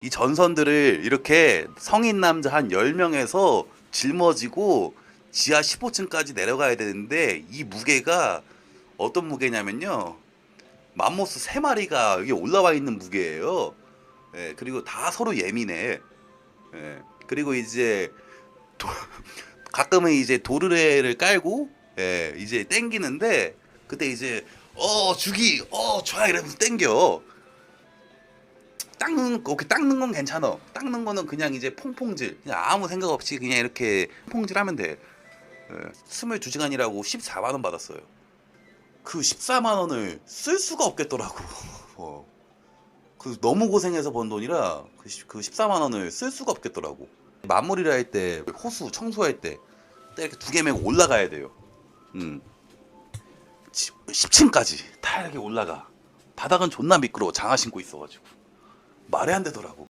이 전선들을 이렇게 성인 남자 한 10명에서 짊어지고 지하 15층까지 내려가야 되는데 이 무게가 어떤 무게냐면요. 맘모스 3마리가 여기 올라와 있는 무게예요. 예, 그리고 다 서로 예민해. 예, 그리고 이제 도- 가끔은 이제 도르래를 깔고 예, 이제 땡기는데 그때 이제 어 주기 어 좋아 이러면서 땡겨. 닦는 거, 그 닦는 건 괜찮아. 닦는 거는 그냥 이제 퐁퐁질. 그냥 아무 생각 없이 그냥 이렇게 퐁질하면 돼. 예, 22시간이라고 14만 원 받았어요. 그 14만 원을 쓸 수가 없겠더라고. 어. 그 너무 고생해서 번 돈이라 그, 시- 그 14만 원을 쓸 수가 없겠더라고. 마무리를 할 때 호수 청소할 때딱 이렇게 두 개 메고 올라가야 돼요. 음. 10층까지 다 이렇게 올라가. 바닥은 존나 미끄러워. 장화 신고 있어가지고 말이 안 되더라고.